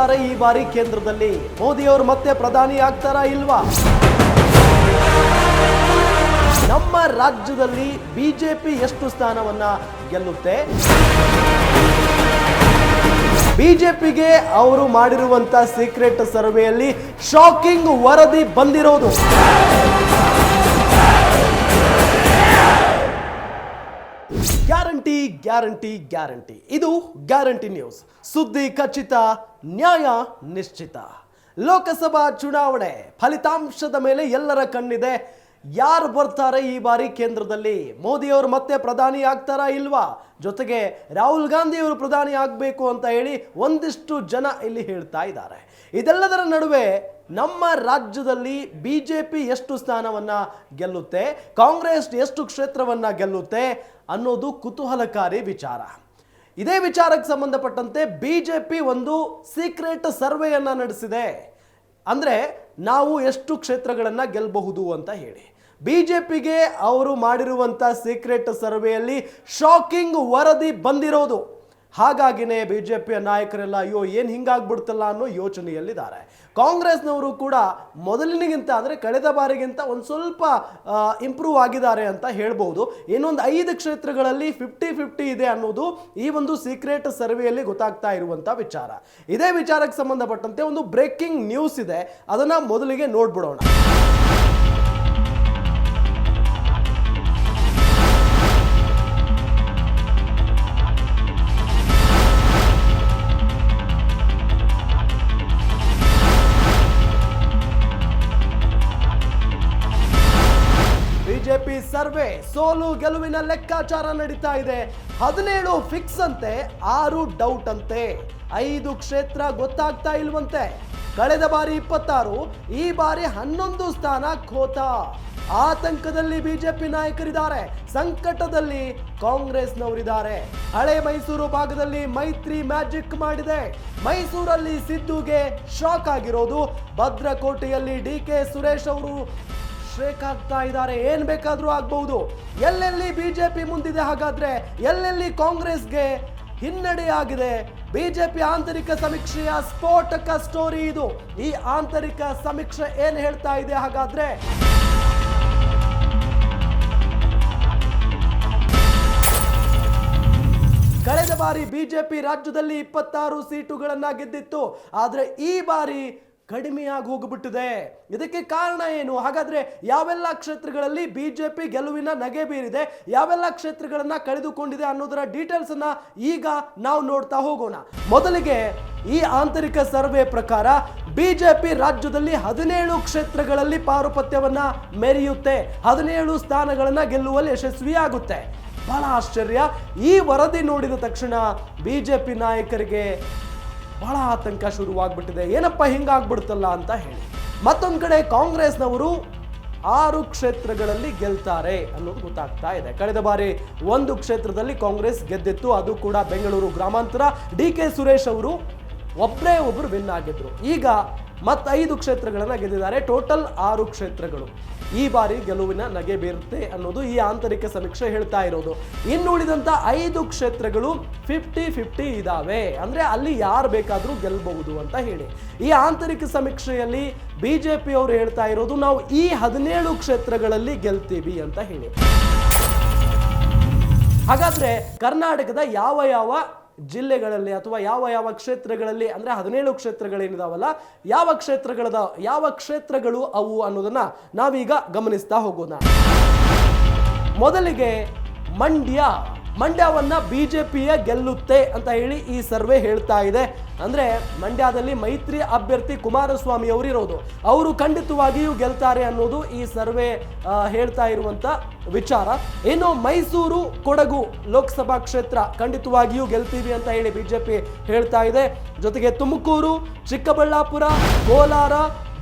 ಬರ್ತಾರೆ ಈ ಬಾರಿ ಕೇಂದ್ರದಲ್ಲಿ. ಮೋದಿ ಅವರು ಮತ್ತೆ ಪ್ರಧಾನಿ ಆಗ್ತಾರಾ ಇಲ್ವಾ? ನಮ್ಮ ರಾಜ್ಯದಲ್ಲಿ ಬಿಜೆಪಿ ಎಷ್ಟು ಸ್ಥಾನವನ್ನ ಗೆಲ್ಲುತ್ತೆ? ಬಿಜೆಪಿಗೆ ಅವರು ಮಾಡಿರುವಂತ ಸೀಕ್ರೆಟ್ ಸರ್ವೆಯಲ್ಲಿ ಶಾಕಿಂಗ್ ವರದಿ ಬಂದಿರೋದು. ಗ್ಯಾರಂಟಿ ಗ್ಯಾರಂಟಿ ಗ್ಯಾರಂಟಿ ಇದು ಗ್ಯಾರಂಟಿ ನ್ಯೂಸ್ ಸುದ್ದಿ ಖಚಿತ, ನ್ಯಾಯ ನಿಶ್ಚಿತ. ಲೋಕಸಭಾ ಚುನಾವಣೆ. ಫಲಿತಾಂಶದ ಮೇಲೆ ಎಲ್ಲರ ಕಣ್ಣಿದೆ. ಯಾರು ಬರ್ತಾರೆ ಈ ಬಾರಿ ಕೇಂದ್ರದಲ್ಲಿ? ಮೋದಿ ಅವರು ಮತ್ತೆ ಪ್ರಧಾನಿ ಆಗ್ತಾರಾ ಇಲ್ವಾ? ಜೊತೆಗೆ ರಾಹುಲ್ ಗಾಂಧಿ ಅವರು ಪ್ರಧಾನಿ ಆಗಬೇಕು ಅಂತ ಹೇಳಿ ಒಂದಿಷ್ಟು ಜನ ಇಲ್ಲಿ ಹೇಳ್ತಾ ಇದ್ದಾರೆ. ಇದೆಲ್ಲದರ ನಡುವೆ ನಮ್ಮ ರಾಜ್ಯದಲ್ಲಿ ಬಿಜೆಪಿ ಎಷ್ಟು ಸ್ಥಾನವನ್ನ ಗೆಲ್ಲುತ್ತೆ? ಕಾಂಗ್ರೆಸ್ ಎಷ್ಟು ಕ್ಷೇತ್ರವನ್ನ ಗೆಲ್ಲುತ್ತೆ? ಅನ್ನೋದು ಕುತೂಹಲಕಾರಿ ವಿಚಾರ. ಇದೇ ವಿಚಾರಕ್ಕೆ ಸಂಬಂಧಪಟ್ಟಂತೆ ಬಿ ಜೆ ಪಿ ಒಂದು ಸೀಕ್ರೆಟ್ ಸರ್ವೆಯನ್ನು ನಡೆಸಿದೆ. ಅಂದರೆ ನಾವು ಎಷ್ಟು ಕ್ಷೇತ್ರಗಳನ್ನು ಗೆಲ್ಲಬಹುದು ಅಂತ ಹೇಳಿ. ಬಿ ಜೆ ಪಿಗೆ ಅವರು ಮಾಡಿರುವಂಥ ಸೀಕ್ರೆಟ್ ಸರ್ವೆಯಲ್ಲಿ ಶಾಕಿಂಗ್ ವರದಿ ಬಂದಿರೋದು. ಹಾಗಾಗಿನೇ ಪಿಯ ನಾಯಕರೆಲ್ಲ, ಅಯ್ಯೋ, ಏನು ಹಿಂಗಾಗ್ಬಿಡ್ತಲ್ಲ ಅನ್ನೋ ಯೋಚನೆಯಲ್ಲಿದ್ದಾರೆ. ಕಾಂಗ್ರೆಸ್ನವರು ಕೂಡ ಮೊದಲಿನಿಗಿಂತ, ಅಂದರೆ ಕಳೆದ ಬಾರಿಗಿಂತ ಒಂದು ಸ್ವಲ್ಪ ಇಂಪ್ರೂವ್ ಆಗಿದ್ದಾರೆ ಅಂತ ಹೇಳ್ಬೋದು. ಇನ್ನೊಂದು ಐದು ಕ್ಷೇತ್ರಗಳಲ್ಲಿ ಫಿಫ್ಟಿ ಫಿಫ್ಟಿ ಇದೆ ಅನ್ನೋದು ಈ ಒಂದು ಸೀಕ್ರೆಟ್ ಸರ್ವೆಯಲ್ಲಿ ಗೊತ್ತಾಗ್ತಾ ಇರುವಂಥ ವಿಚಾರ. ಇದೇ ವಿಚಾರಕ್ಕೆ ಸಂಬಂಧಪಟ್ಟಂತೆ ಒಂದು ಬ್ರೇಕಿಂಗ್ ನ್ಯೂಸ್ ಇದೆ. ಅದನ್ನು ಮೊದಲಿಗೆ ನೋಡ್ಬಿಡೋಣ. ಸೋಲು ಗೆಲುವಿನ ಲೆಕ್ಕಾಚಾರ ನಡೀತಾ ಇದೆ. ಹದಿನೇಳು ಫಿಕ್ಸ್ ಅಂತೆ, ಆರು ಡೌಟ್ ಅಂತೆ. ಐದು ಕ್ಷೇತ್ರ ಗೊತ್ತಾಗ್ತಾ ಇಲ್ವಂತೆ. ಕಳೆದ ಬಾರಿ ಇಪ್ಪತ್ತಾರು, ಈ ಬಾರಿ ಹನ್ನೊಂದು ಸ್ಥಾನ ಖೋತ. ಆತಂಕದಲ್ಲಿ ಬಿಜೆಪಿ ನಾಯಕರಿದ್ದಾರೆ, ಸಂಕಟದಲ್ಲಿ ಕಾಂಗ್ರೆಸ್ನವರಿದ್ದಾರೆ. ಹಳೆ ಮೈಸೂರು ಭಾಗದಲ್ಲಿ ಮೈತ್ರಿ ಮ್ಯಾಜಿಕ್ ಮಾಡಿದೆ. ಮೈಸೂರಲ್ಲಿ ಸಿದ್ದುಗೆ ಶಾಕ್ ಆಗಿರೋದು ಭದ್ರಕೋಟೆಯಲ್ಲಿ ಡಿ ಕೆ ಸುರೇಶ್ ಅವರು. ಶೇಕ್ ಆಗ್ತಾ ಇದ್ದಾರೆ ಏನು ಬೇಕಾದರೂ ಆಗ್ಬಹುದು. ಎಲ್ಲೆಲ್ಲಿ ಬಿಜೆಪಿ ಮುಂದಿದೆ ಹಾಗಾದ್ರೆ, ಎಲ್ಲೆಲ್ಲಿ ಕಾಂಗ್ರೆಸ್ಗೆ ಹಿನ್ನಡೆ ಆಗಿದೆ ಬಿಜೆಪಿ ಆಂತರಿಕ ಸಮೀಕ್ಷೆಯ ಸ್ಫೋಟಕ ಸ್ಟೋರಿ ಇದು. ಈ ಆಂತರಿಕ ಸಮೀಕ್ಷೆ ಏನು ಹೇಳ್ತಾ ಇದೆ ಹಾಗಾದ್ರೆ? ಕಳೆದ ಬಾರಿ ಬಿಜೆಪಿ ರಾಜ್ಯದಲ್ಲಿ ಇಪ್ಪತ್ತಾರು ಸೀಟುಗಳನ್ನ ಗೆದ್ದಿತ್ತು. ಆದರೆ ಈ ಬಾರಿ ಕಡಿಮೆಯಾಗಿ ಹೋಗ್ಬಿಟ್ಟಿದೆ ಇದಕ್ಕೆ ಕಾರಣ ಏನು? ಹಾಗಾದ್ರೆ ಯಾವೆಲ್ಲ ಕ್ಷೇತ್ರಗಳಲ್ಲಿ ಬಿಜೆಪಿ ಗೆಲುವಿನ ನಗೆ ಬೀರಿದೆ, ಯಾವೆಲ್ಲ ಕ್ಷೇತ್ರಗಳನ್ನು ಕಳೆದುಕೊಂಡಿದೆ ಅನ್ನೋದರ ಡೀಟೇಲ್ಸ್ ಅನ್ನ ಈಗ ನಾವು ನೋಡ್ತಾ ಹೋಗೋಣ. ಮೊದಲಿಗೆ ಈ ಆಂತರಿಕ ಸರ್ವೆ ಪ್ರಕಾರ ಬಿಜೆಪಿ ರಾಜ್ಯದಲ್ಲಿ ಹದಿನೇಳು ಕ್ಷೇತ್ರಗಳಲ್ಲಿ ಪಾರುಪತ್ಯವನ್ನು ಮೆರೆಯುತ್ತೆ. ಹದಿನೇಳು ಸ್ಥಾನಗಳನ್ನು ಗೆಲ್ಲುವಲ್ಲಿ ಯಶಸ್ವಿಯಾಗುತ್ತೆ. ಬಹಳ ಆಶ್ಚರ್ಯ. ಈ ವರದಿ ನೋಡಿದ ತಕ್ಷಣ ಬಿಜೆಪಿ ನಾಯಕರಿಗೆ ಬಹಳ ಆತಂಕ ಶುರುವಾಗ್ಬಿಟ್ಟಿದೆ. ಏನಪ್ಪ ಹಿಂಗಾಗ್ಬಿಡ್ತಲ್ಲ ಅಂತ ಹೇಳಿ. ಮತ್ತೊಂದು ಕಡೆ ಕಾಂಗ್ರೆಸ್ನವರು ಆರು ಕ್ಷೇತ್ರಗಳಲ್ಲಿ ಗೆಲ್ತಾರೆ ಅನ್ನೋದು ಗೊತ್ತಾಗ್ತಾ ಇದೆ. ಕಳೆದ ಬಾರಿ ಒಂದು ಕ್ಷೇತ್ರದಲ್ಲಿ ಕಾಂಗ್ರೆಸ್ ಗೆದ್ದಿತ್ತು. ಅದು ಕೂಡ ಬೆಂಗಳೂರು ಗ್ರಾಮಾಂತರ. ಡಿ ಕೆ ಸುರೇಶ್ ಅವರು ಒಬ್ಬರೇ ಒಬ್ಬರು ವಿನ್ ಆಗಿದ್ರು. ಈಗ ಮತ್ತೈದು ಕ್ಷೇತ್ರಗಳನ್ನು ಗೆದ್ದಿದ್ದಾರೆ. ಟೋಟಲ್ ಆರು ಕ್ಷೇತ್ರಗಳು. ಈ ಬಾರಿ ಗೆಲುವಿನ ನಗೆ ಬೀರುತ್ತೆ ಅನ್ನೋದು ಈ ಆಂತರಿಕ ಸಮೀಕ್ಷೆ ಹೇಳ್ತಾ ಇರೋದು. ಇನ್ನುಳಿದಂತ ಐದು ಕ್ಷೇತ್ರಗಳು ಫಿಫ್ಟಿ ಫಿಫ್ಟಿ ಇದ್ದಾವೆ ಅಂದರೆ ಅಲ್ಲಿ ಯಾರು ಬೇಕಾದರೂ ಗೆಲ್ಲಬಹುದು ಅಂತ ಹೇಳಿ. ಈ ಆಂತರಿಕ ಸಮೀಕ್ಷೆಯಲ್ಲಿ ಬಿಜೆಪಿ ಅವರು ಹೇಳ್ತಾ ಇರೋದು, ನಾವು ಈ ಹದಿನೇಳು ಕ್ಷೇತ್ರಗಳಲ್ಲಿ ಗೆಲ್ತೀವಿ ಅಂತ ಹೇಳಿ. ಹಾಗಾದರೆ ಕರ್ನಾಟಕದ ಯಾವ ಯಾವ ಜಿಲ್ಲೆಗಳಲ್ಲಿ ಅಥವಾ ಯಾವ ಯಾವ ಕ್ಷೇತ್ರಗಳಲ್ಲಿ, ಅಂದ್ರೆ ಹದಿನೇಳು ಕ್ಷೇತ್ರಗಳೇನಿದಾವಲ್ಲ, ಯಾವ ಕ್ಷೇತ್ರಗಳದ, ಯಾವ ಕ್ಷೇತ್ರಗಳು ಅವು ಅನ್ನೋದನ್ನ ನಾವೀಗ ಗಮನಿಸ್ತಾ ಹೋಗೋಣ. ಮೊದಲಿಗೆ ಮಂಡ್ಯ. ಮಂಡ್ಯವನ್ನ ಪಿಯ ಗೆಲ್ಲುತ್ತೆ ಅಂತ ಹೇಳಿ ಈ ಸರ್ವೆ ಹೇಳ್ತಾ ಇದೆ. ಅಂದ್ರೆ ಮಂಡ್ಯದಲ್ಲಿ ಮೈತ್ರಿ ಅಭ್ಯರ್ಥಿ ಕುಮಾರಸ್ವಾಮಿ ಅವರು ಇರೋದು ಅವರು ಖಂಡಿತವಾಗಿಯೂ ಗೆಲ್ತಾರೆ ಅನ್ನೋದು ಈ ಸರ್ವೆ ಹೇಳ್ತಾ ಇರುವಂತ ವಿಚಾರ. ಇನ್ನು ಮೈಸೂರು ಕೊಡಗು ಲೋಕಸಭಾ ಕ್ಷೇತ್ರ ಖಂಡಿತವಾಗಿಯೂ ಗೆಲ್ತೀವಿ ಅಂತ ಹೇಳಿ ಬಿಜೆಪಿ ಹೇಳ್ತಾ ಇದೆ. ಜೊತೆಗೆ ತುಮಕೂರು, ಚಿಕ್ಕಬಳ್ಳಾಪುರ, ಕೋಲಾರ,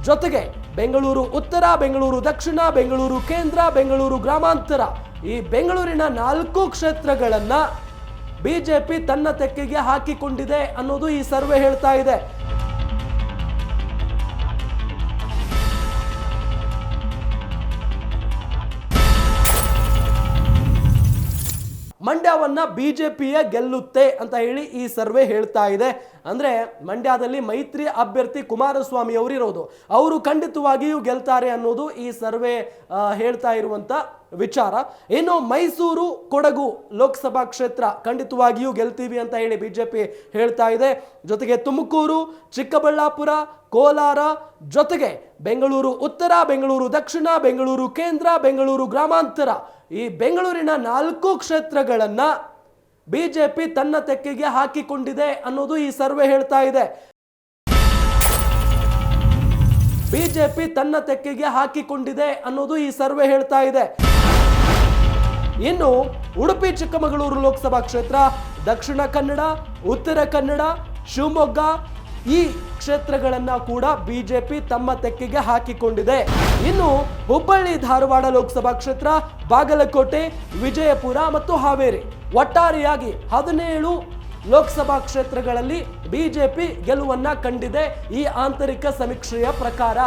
ಜೊತೆಗೆ ಬೆಂಗಳೂರು, ಉತ್ತರ ಬೆಂಗಳೂರು, ದಕ್ಷಿಣ ಬೆಂಗಳೂರು, ಕೇಂದ್ರ ಬೆಂಗಳೂರು, ಗ್ರಾಮಾಂತರ. ಈ ಬೆಂಗಳೂರಿನ ನಾಲ್ಕು ಕ್ಷೇತ್ರಗಳನ್ನ ಬಿಜೆಪಿ ತನ್ನ ತೆಕ್ಕೆಗೆ ಹಾಕಿಕೊಂಡಿದೆ ಅನ್ನೋದು ಈ ಸರ್ವೆ ಹೇಳ್ತಾ ಇದೆ. ಮಂಡ್ಯವನ್ನ ಪಿಯೇ ಗೆಲ್ಲುತ್ತೆ ಅಂತ ಹೇಳಿ ಈ ಸರ್ವೆ ಹೇಳ್ತಾ ಇದೆ. ಅಂದ್ರೆ ಮಂಡ್ಯದಲ್ಲಿ ಮೈತ್ರಿ ಅಭ್ಯರ್ಥಿ ಕುಮಾರಸ್ವಾಮಿ ಅವರು ಇರೋದು. ಅವರು ಖಂಡಿತವಾಗಿಯೂ ಗೆಲ್ತಾರೆ ಅನ್ನೋದು ಈ ಸರ್ವೆ ಹೇಳ್ತಾ ಇರುವಂತ ವಿಚಾರ. ಇನ್ನು ಮೈಸೂರು ಕೊಡಗು ಲೋಕಸಭಾ ಕ್ಷೇತ್ರ ಖಂಡಿತವಾಗಿಯೂ ಗೆಲ್ತೀವಿ ಅಂತ ಹೇಳಿ ಬಿಜೆಪಿ ಹೇಳ್ತಾ ಇದೆ. ಜೊತೆಗೆ ತುಮಕೂರು, ಚಿಕ್ಕಬಳ್ಳಾಪುರ, ಕೋಲಾರ, ಜೊತೆಗೆ ಬೆಂಗಳೂರು ಉತ್ತರ, ಬೆಂಗಳೂರು ದಕ್ಷಿಣ, ಬೆಂಗಳೂರು ಕೇಂದ್ರ, ಬೆಂಗಳೂರು ಗ್ರಾಮಾಂತರ ಈ ಬೆಂಗಳೂರಿನ ನಾಲ್ಕು ಕ್ಷೇತ್ರಗಳನ್ನ ಬಿಜೆಪಿ ತನ್ನ ತೆಕ್ಕೆಗೆ ಹಾಕಿಕೊಂಡಿದೆ ಅನ್ನೋದು ಈ ಸರ್ವೆ ಹೇಳ್ತಾ ಇದೆ. ಬಿ ಜೆ ಪಿ ತನ್ನ ತೆಕ್ಕೆಗೆ ಹಾಕಿಕೊಂಡಿದೆ ಅನ್ನೋದು ಈ ಸರ್ವೆ ಹೇಳ್ತಾ ಇದೆ. ಇನ್ನು ಉಡುಪಿ, ಚಿಕ್ಕಮಗಳೂರು ಲೋಕಸಭಾ ಕ್ಷೇತ್ರ, ದಕ್ಷಿಣ ಕನ್ನಡ, ಉತ್ತರ ಕನ್ನಡ, ಶಿವಮೊಗ್ಗ ಈ ಕ್ಷೇತ್ರಗಳನ್ನು ಕೂಡ ಬಿಜೆಪಿ ತಮ್ಮ ತೆಕ್ಕೆಗೆ ಹಾಕಿಕೊಂಡಿದೆ. ಇನ್ನು ಹುಬ್ಬಳ್ಳಿ, ಧಾರವಾಡ ಲೋಕಸಭಾ ಕ್ಷೇತ್ರ, ಬಾಗಲಕೋಟೆ, ವಿಜಯಪುರ ಮತ್ತು ಹಾವೇರಿ. ಒಟ್ಟಾರೆಯಾಗಿ ಹದಿನೇಳು ಲೋಕಸಭಾ ಕ್ಷೇತ್ರಗಳಲ್ಲಿ ಬಿಜೆಪಿ ಗೆಲುವನ್ನ ಕಂಡಿದೆ ಈ ಆಂತರಿಕ ಸಮೀಕ್ಷೆಯ ಪ್ರಕಾರ.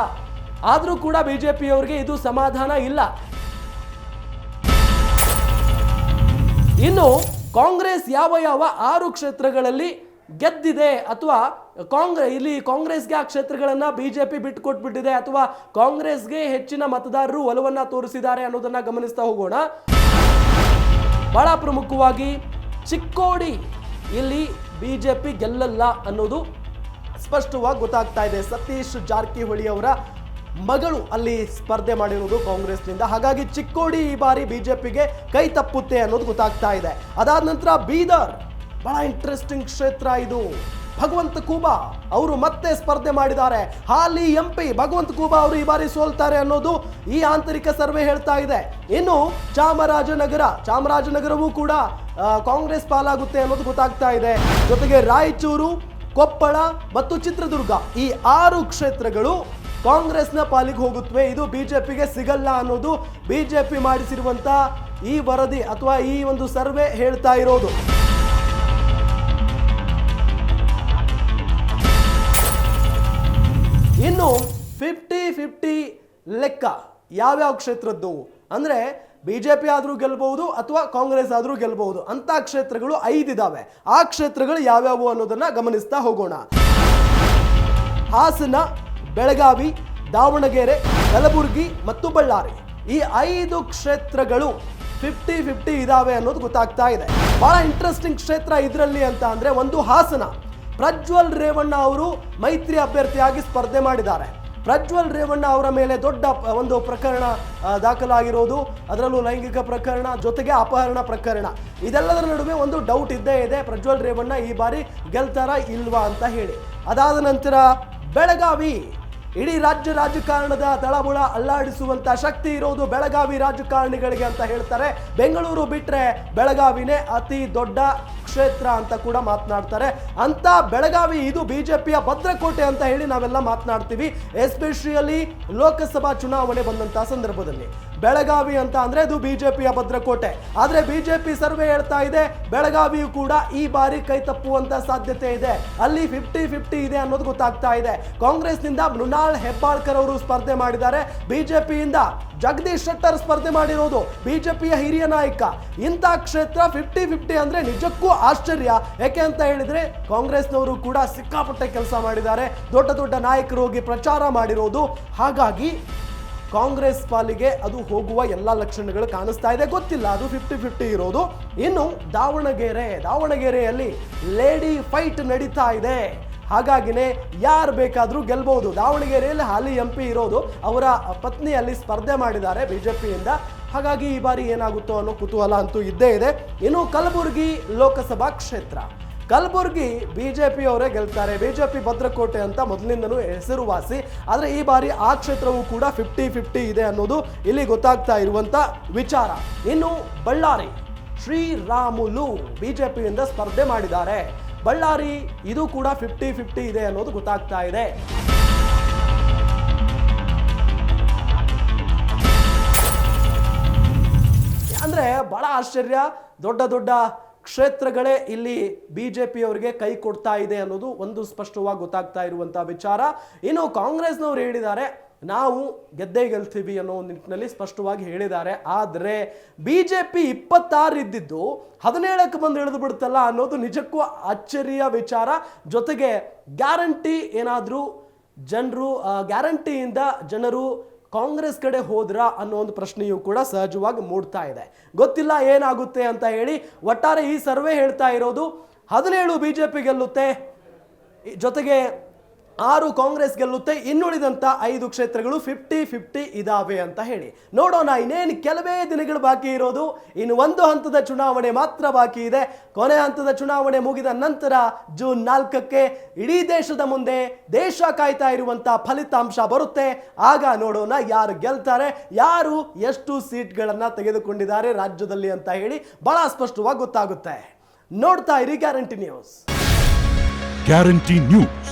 ಆದರೂ ಕೂಡ ಬಿಜೆಪಿಯವರಿಗೆ ಇದು ಸಮಾಧಾನ ಇಲ್ಲ. ಇನ್ನು ಕಾಂಗ್ರೆಸ್ ಯಾವ ಯಾವ ಆರು ಕ್ಷೇತ್ರಗಳಲ್ಲಿ ಗೆದ್ದಿದೆ ಅಥವಾ ಕಾಂಗ್ರೆ, ಇಲ್ಲಿ ಕಾಂಗ್ರೆಸ್ಗೆ ಆ ಕ್ಷೇತ್ರಗಳನ್ನ ಬಿಜೆಪಿ ಬಿಟ್ಟುಕೊಟ್ಬಿಟ್ಟಿದೆ ಅಥವಾ ಕಾಂಗ್ರೆಸ್ಗೆ ಹೆಚ್ಚಿನ ಮತದಾರರು ಒಲವನ್ನ ತೋರಿಸಿದ್ದಾರೆ ಅನ್ನೋದನ್ನ ಗಮನಿಸ್ತಾ ಹೋಗೋಣ. ಬಹಳ ಪ್ರಮುಖವಾಗಿ ಚಿಕ್ಕೋಡಿ ಇಲ್ಲಿ ಬಿಜೆಪಿ ಗೆಲ್ಲಲ್ಲ ಅನ್ನೋದು ಸ್ಪಷ್ಟವಾಗಿ ಗೊತ್ತಾಗ್ತಾ ಇದೆ. ಸತೀಶ್ ಜಾರಕಿಹೊಳಿ ಅವರ ಮಗಳು ಅಲ್ಲಿ ಸ್ಪರ್ಧೆ ಮಾಡಿರುವುದು ಕಾಂಗ್ರೆಸ್ನಿಂದ. ಹಾಗಾಗಿ ಚಿಕ್ಕೋಡಿ ಈ ಬಾರಿ ಬಿಜೆಪಿಗೆ ಕೈ ತಪ್ಪುತ್ತೆ ಅನ್ನೋದು ಗೊತ್ತಾಗ್ತಾ ಇದೆ. ಅದಾದ ನಂತರ ಬೀದರ್. ಬಹಳ ಇಂಟ್ರೆಸ್ಟಿಂಗ್ ಕ್ಷೇತ್ರ ಇದು. ಭಗವಂತ ಕೂಬಾ ಅವರು ಮತ್ತೆ ಸ್ಪರ್ಧೆ ಮಾಡಿದ್ದಾರೆ. ಹಾಲಿ ಎಂ ಪಿ ಭಗವಂತ ಕೂಬಾ ಅವರು ಈ ಬಾರಿ ಸೋಲ್ತಾರೆ ಅನ್ನೋದು ಈ ಆಂತರಿಕ ಸರ್ವೆ ಹೇಳ್ತಾ ಇದೆ. ಇನ್ನು ಚಾಮರಾಜನಗರ, ಚಾಮರಾಜನಗರವೂ ಕೂಡ ಕಾಂಗ್ರೆಸ್ ಪಾಲಾಗುತ್ತೆ ಅನ್ನೋದು ಗೊತ್ತಾಗ್ತಾ ಇದೆ. ಜೊತೆಗೆ ರಾಯಚೂರು, ಕೊಪ್ಪಳ ಮತ್ತು ಚಿತ್ರದುರ್ಗ ಈ ಆರು ಕ್ಷೇತ್ರಗಳು ಕಾಂಗ್ರೆಸ್ನ ಪಾಲಿಗೆ ಹೋಗುತ್ತವೆ ಇದು ಬಿಜೆಪಿಗೆ ಸಿಗಲ್ಲ ಅನ್ನೋದು ಬಿಜೆಪಿ ಮಾಡಿಸಿರುವಂತ ಈ ವರದಿ ಅಥವಾ ಈ ಒಂದು ಸರ್ವೆ ಹೇಳ್ತಾ ಇರೋದು. ಇನ್ನು ಫಿಫ್ಟಿ ಫಿಫ್ಟಿ ಲೆಕ್ಕ ಯಾವ್ಯಾವ ಕ್ಷೇತ್ರದ್ದು? ಅಂದ್ರೆ ಪಿ ಆದರೂ ಗೆಲ್ಲಬಹುದು ಅಥವಾ ಕಾಂಗ್ರೆಸ್ ಆದರೂ ಗೆಲ್ಲಬಹುದು ಅಂತ ಕ್ಷೇತ್ರಗಳು ಐದಿದಾವೆ ಆ ಕ್ಷೇತ್ರಗಳು ಯಾವ್ಯಾವು ಅನ್ನೋದನ್ನ ಗಮನಿಸ್ತಾ ಹೋಗೋಣ. ಹಾಸನ, ಬೆಳಗಾವಿ, ದಾವಣಗೆರೆ, ಕಲಬುರಗಿ ಮತ್ತು ಬಳ್ಳಾರಿ. ಈ ಐದು ಕ್ಷೇತ್ರಗಳು ಫಿಫ್ಟಿ ಫಿಫ್ಟಿ ಇದಾವೆ ಅನ್ನೋದು ಗೊತ್ತಾಗ್ತಾ ಇದೆ. ಬಹಳ ಇಂಟ್ರೆಸ್ಟಿಂಗ್ ಕ್ಷೇತ್ರ ಇದರಲ್ಲಿ ಅಂತ ಅಂದ್ರೆ ಒಂದು ಹಾಸನ. ಪ್ರಜ್ವಲ್ ರೇವಣ್ಣ ಅವರು ಮೈತ್ರಿ ಅಭ್ಯರ್ಥಿಯಾಗಿ ಸ್ಪರ್ಧೆ ಮಾಡಿದ್ದಾರೆ. ಪ್ರಜ್ವಲ್ ರೇವಣ್ಣ ಅವರ ಮೇಲೆ ದೊಡ್ಡ ಒಂದು ಪ್ರಕರಣ ದಾಖಲಾಗಿರೋದು. ಅದರಲ್ಲೂ ಲೈಂಗಿಕ ಪ್ರಕರಣ, ಜೊತೆಗೆ ಅಪಹರಣ ಪ್ರಕರಣ. ಇದೆಲ್ಲದರ ನಡುವೆ ಒಂದು ಡೌಟ್ ಇದ್ದೇ ಇದೆ. ಪ್ರಜ್ವಲ್ ರೇವಣ್ಣ ಈ ಬಾರಿ ಗೆಲ್ತಾರಾ ಇಲ್ವಾ ಅಂತ ಹೇಳಿ. ಅದಾದ ನಂತರ ಬೆಳಗಾವಿ. ಇಡೀ ರಾಜ್ಯ ರಾಜಕಾರಣದ ತಳಬುಳ ಅಲ್ಲಾಡಿಸುವಂತ ಶಕ್ತಿ ಇರೋದು ಬೆಳಗಾವಿ ರಾಜಕಾರಣಿಗಳಿಗೆ ಅಂತ ಹೇಳ್ತಾರೆ. ಬೆಂಗಳೂರು ಬಿಟ್ಟರೆ ಬೆಳಗಾವಿನೇ ಅತಿ ದೊಡ್ಡ ಕ್ಷೇತ್ರ ಅಂತ ಕೂಡ ಮಾತನಾಡ್ತಾರೆ. ಅಂತ ಬೆಳಗಾವಿ ಇದು ಬಿಜೆಪಿಯ ಭದ್ರಕೋಟೆ ಅಂತ ಹೇಳಿ ನಾವೆಲ್ಲ ಮಾತನಾಡ್ತೀವಿ. ಎಸ್ಪೆಷಲಿ ಲೋಕಸಭಾ ಚುನಾವಣೆ ಬಂದಂತಹ ಸಂದರ್ಭದಲ್ಲಿ. ಬೆಳಗಾವಿ ಅಂತ ಅಂದ್ರೆ ಅದು ಬಿಜೆಪಿಯ ಭದ್ರಕೋಟೆ. ಆದ್ರೆ ಬಿಜೆಪಿ ಸರ್ವೆ ಹೇಳ್ತಾ ಇದೆ, ಬೆಳಗಾವಿಯು ಕೂಡ ಈ ಬಾರಿ ಕೈ ತಪ್ಪುವಂತ ಸಾಧ್ಯತೆ ಇದೆ. ಅಲ್ಲಿ ಫಿಫ್ಟಿ ಫಿಫ್ಟಿ ಇದೆ ಅನ್ನೋದು ಗೊತ್ತಾಗ್ತಾ ಇದೆ. ಕಾಂಗ್ರೆಸ್ನಿಂದ ಮೃಣಾಲ್ ಹೆಬ್ಬಾಳ್ಕರ್ ಅವರು ಸ್ಪರ್ಧೆ ಮಾಡಿದ್ದಾರೆ. ಬಿಜೆಪಿಯಿಂದ ಜಗದೀಶ್ ಶೆಟ್ಟರ್ ಸ್ಪರ್ಧೆ ಮಾಡಿರೋದು ಬಿಜೆಪಿಯ ಹಿರಿಯ ನಾಯಕ. ಇಂಥ ಕ್ಷೇತ್ರ ಫಿಫ್ಟಿ ಫಿಫ್ಟಿ ಅಂದ್ರೆ ನಿಜಕ್ಕೂ ಆಶ್ಚರ್ಯ. ಯಾಕೆ ಅಂತ ಹೇಳಿದ್ರೆ, ಕಾಂಗ್ರೆಸ್ನವರು ಕೂಡ ಸಿಕ್ಕಾಪಟ್ಟೆ ಕೆಲಸ ಮಾಡಿದ್ದಾರೆ. ದೊಡ್ಡ ದೊಡ್ಡ ನಾಯಕರು ಹೋಗಿ ಪ್ರಚಾರ ಮಾಡಿರೋದು. ಹಾಗಾಗಿ ಕಾಂಗ್ರೆಸ್ ಪಾಲಿಗೆ ಅದು ಹೋಗುವ ಎಲ್ಲ ಲಕ್ಷಣಗಳು ಕಾಣಿಸ್ತಾ ಇದೆ. ಗೊತ್ತಿಲ್ಲ, ಅದು ಫಿಫ್ಟಿ ಫಿಫ್ಟಿ ಇರೋದು. ಇನ್ನು ದಾವಣಗೆರೆ, ದಾವಣಗೆರೆಯಲ್ಲಿ ಲೇಡಿ ಫೈಟ್ ನಡೀತಾ ಇದೆ. ಹಾಗಾಗಿನೇ ಯಾರು ಬೇಕಾದರೂ ಗೆಲ್ಬಹುದು ದಾವಣಗೆರೆಯಲ್ಲಿ ಹಾಲಿ ಎಂ ಪಿ ಇರೋದು, ಅವರ ಪತ್ನಿ ಅಲ್ಲಿ ಸ್ಪರ್ಧೆ ಮಾಡಿದ್ದಾರೆ ಬಿ ಜೆ ಪಿಯಿಂದ ಹಾಗಾಗಿ ಈ ಬಾರಿ ಏನಾಗುತ್ತೋ ಅನ್ನೋ ಕುತೂಹಲ ಅಂತೂ ಇದ್ದೇ ಇದೆ. ಇನ್ನು ಕಲಬುರಗಿ ಲೋಕಸಭಾ ಕ್ಷೇತ್ರ. ಕಲಬುರಗಿ ಪಿ ಅವರೇ ಗೆಲ್ತಾರೆ. ಬಿ ಜೆ ಪಿ ಭದ್ರಕೋಟೆ ಅಂತ ಮೊದಲಿಂದನೂ ಹೆಸರುವಾಸಿ ಆದರೆ ಈ ಬಾರಿ ಆ ಕ್ಷೇತ್ರವೂ ಕೂಡ ಫಿಫ್ಟಿ ಫಿಫ್ಟಿ ಇದೆ ಅನ್ನೋದು ಇಲ್ಲಿ ಗೊತ್ತಾಗ್ತಾ ಇರುವಂಥ ವಿಚಾರ. ಇನ್ನು ಬಳ್ಳಾರಿ, ಶ್ರೀರಾಮುಲು ಬಿ ಜೆ ಪಿಯಿಂದ ಸ್ಪರ್ಧೆ ಮಾಡಿದ್ದಾರೆ. ಬಳ್ಳಾರಿ ಇದು ಕೂಡ ಫಿಫ್ಟಿ ಫಿಫ್ಟಿ ಇದೆ ಅನ್ನೋದು ಗೊತ್ತಾಗ್ತಾ ಇದೆ. ಅಂದರೆ ಬಹಳ ಆಶ್ಚರ್ಯ. ದೊಡ್ಡ ದೊಡ್ಡ ಕ್ಷೇತ್ರಗಳೇ ಇಲ್ಲಿ ಬಿ ಜೆ ಪಿಯವರಿಗೆ ಕೈ ಕೊಡ್ತಾ ಇದೆ ಅನ್ನೋದು ಒಂದು ಸ್ಪಷ್ಟವಾಗಿ ಗೊತ್ತಾಗ್ತಾ ಇರುವಂಥ ವಿಚಾರ. ಇನ್ನು ಕಾಂಗ್ರೆಸ್ನವ್ರು ಹೇಳಿದ್ದಾರೆ, ನಾವು ಗೆದ್ದೇ ಗೆಲ್ತೀವಿ ಅನ್ನೋ ಒಂದು ನಿಟ್ಟಿನಲ್ಲಿ ಸ್ಪಷ್ಟವಾಗಿ ಹೇಳಿದ್ದಾರೆ. ಆದರೆ ಬಿ ಜೆ ಪಿ ಇಪ್ಪತ್ತಾರು ಇದ್ದಿದ್ದು ಹದಿನೇಳಕ್ಕೆ ಬಂದು ಇಳಿದು ಬಿಡುತ್ತಲ್ಲ ಅನ್ನೋದು ನಿಜಕ್ಕೂ ಅಚ್ಚರಿಯ ವಿಚಾರ. ಜೊತೆಗೆ ಗ್ಯಾರಂಟಿ ಏನಾದರೂ ಜನರು ಗ್ಯಾರಂಟಿಯಿಂದ ಜನರು ಕಾಂಗ್ರೆಸ್ ಕಡೆ ಹೋದ್ರ ಅನ್ನೋ ಒಂದು ಪ್ರಶ್ನೆಯೂ ಕೂಡ ಸಹಜವಾಗಿ ಮೂಡ್ತಾ ಇದೆ. ಗೊತ್ತಿಲ್ಲ ಏನಾಗುತ್ತೆ ಅಂತ ಹೇಳಿ ಒಟ್ಟಾರೆ ಈ ಸರ್ವೆ ಹೇಳ್ತಾ ಇರೋದು, ಹದಿನೇಳು ಬಿ ಜೆ ಪಿ ಗೆಲ್ಲುತ್ತೆ, ಜೊತೆಗೆ ಆರು ಕಾಂಗ್ರೆಸ್ ಗೆಲ್ಲುತ್ತೆ ಇನ್ನುಳಿದಂಥ ಐದು ಕ್ಷೇತ್ರಗಳು ಫಿಫ್ಟಿ ಫಿಫ್ಟಿ ಇದಾವೆ ಅಂತ ಹೇಳಿ. ನೋಡೋಣ, ಇನ್ನೇನು ಕೆಲವೇ ದಿನಗಳು ಬಾಕಿ ಇರೋದು. ಇನ್ನು ಒಂದು ಹಂತದ ಚುನಾವಣೆ ಮಾತ್ರ ಬಾಕಿ ಇದೆ. ಕೊನೆ ಹಂತದ ಚುನಾವಣೆ ಮುಗಿದ ನಂತರ ಜೂನ್ ನಾಲ್ಕಕ್ಕೆ ಇಡೀ ದೇಶದ ಮುಂದೆ ದೇಶ ಕಾಯ್ತಾ ಇರುವಂಥ ಫಲಿತಾಂಶ ಬರುತ್ತೆ. ಆಗ ನೋಡೋಣ ಯಾರು ಗೆಲ್ತಾರೆ, ಯಾರು ಎಷ್ಟು ಸೀಟ್ಗಳನ್ನು ತೆಗೆದುಕೊಂಡಿದ್ದಾರೆ ರಾಜ್ಯದಲ್ಲಿ ಅಂತ ಹೇಳಿ ಬಹಳ ಸ್ಪಷ್ಟವಾಗಿ ಗೊತ್ತಾಗುತ್ತೆ. ನೋಡ್ತಾ ಇರಿ, ಗ್ಯಾರಂಟಿ ನ್ಯೂಸ್. Guarantee news.